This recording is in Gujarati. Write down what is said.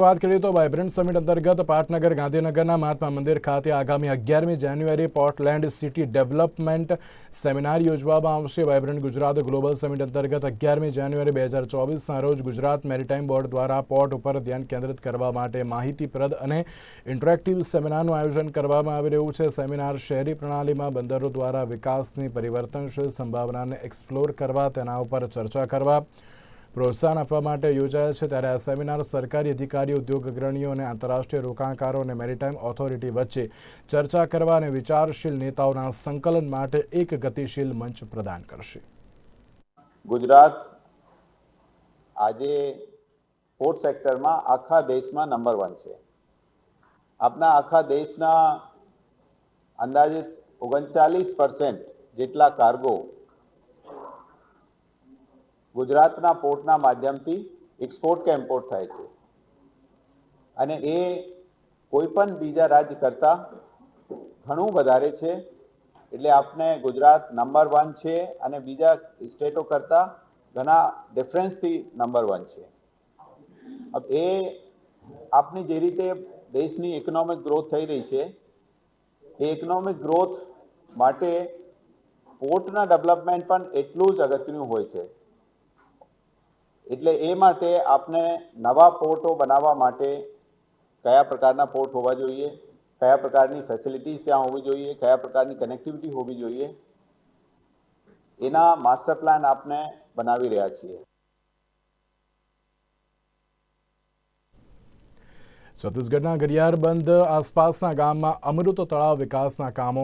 વાત કરીએ તો વાઇબ્રન્ટ સમિટ અંતર્ગત પાટનગર, ગાંધીનગરના મહાત્મા મંદિર ખાતે આગામી અગિયારમી જાન્યુઆરી પોર્ટલેન્ડ સિટી ડેવલપમેન્ટ સેમિનાર યોજવામાં આવશે. વાઇબ્રન્ટ ગુજરાત ગ્લોબલ સમિટ અંતર્ગત અગિયારમી જાન્યુઆરી બે હજાર ચોવીસના રોજ ગુજરાત મેરીટાઈમ બોર્ડ દ્વારા પોર્ટ ઉપર ધ્યાન કેન્દ્રિત કરવા માટે માહિતીપ્રદ અને ઇન્ટરેક્ટિવ સેમિનારનું આયોજન કરવામાં આવી રહ્યું છે. સેમિનાર શહેરી પ્રણાલીમાં બંદરો દ્વારા વિકાસની પરિવર્તનશીલ સંભાવનાને એક્સપ્લોર કરવા, તેના ઉપર ચર્ચા કરવા પ્રોત્સાહન આપવા માટે યોજાયેલ છે ત્યારે આ સેમિનાર સરકારી અધિકારીઓ ઉદ્યોગ અગ્રણીઓ અને આંતરરાષ્ટ્રીય રોકાણકારો અને મેરીટાઈમ ઓથોરિટી વચ્ચે ચર્ચા કરવા અને વિચારશીલ નેતાઓના સંકલન માટે એક ગતિશીલ મંચ પ્રદાન કરશે. ગુજરાત આજે પોર્ટ સેક્ટરમાં આખા દેશમાં નંબર વન છે. આપણા આખા દેશના અંદાજે ઓગણચાલીસ પર્સન્ટ જેટલા કાર્ગો ગુજરાતના પોર્ટના માધ્યમથી એક્સપોર્ટ કે ઇમ્પોર્ટ થાય છે. અને એ કોઈ પણ બીજા રાજ્ય કરતાં ઘણું વધારે છે. એટલે આપણે ગુજરાત નંબર વન છે અને બીજા સ્ટેટો કરતાં ઘણા ડિફરન્સથી નંબર વન છે. એ આપની જે રીતે દેશની ઇકોનોમિક ગ્રોથ થઈ રહી છે, એ ઇકોનોમિક ગ્રોથ માટે પોર્ટના ડેવલપમેન્ટ પણ એટલું જ અગત્યનું હોય છે. એટલે એ માટે આપણે નવા પોર્ટો બનાવવા માટે કયા પ્રકારના પોર્ટ હોવા જોઈએ, કયા પ્રકારની ફેસિલિટીઝ ત્યાં હોવી જોઈએ, કયા પ્રકારની કનેક્ટિવિટી હોવી જોઈએ, એના માસ્ટર પ્લાન આપણે બનાવી રહ્યા છીએ. છત્તીસગઢના ગરિયારબંધ આસપાસના ગામમાં અમૃત તળાવ વિકાસના કામો